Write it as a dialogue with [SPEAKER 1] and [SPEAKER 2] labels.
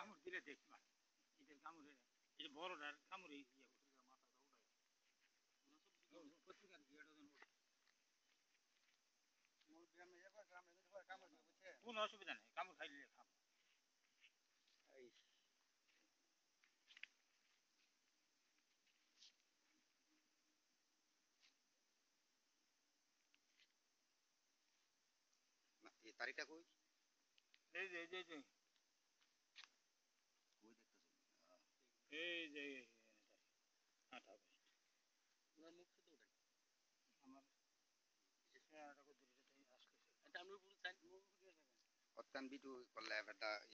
[SPEAKER 1] কামড় দিলে দেখবা এটা কামড়ে এই যে বড়টার কামড়ে ইয়ে। কোনো অসুবিধা নেই কামড় খাইলে খাম।
[SPEAKER 2] তারিখটা কই?
[SPEAKER 1] এই যে এই যে।
[SPEAKER 2] Welcome to Collaborative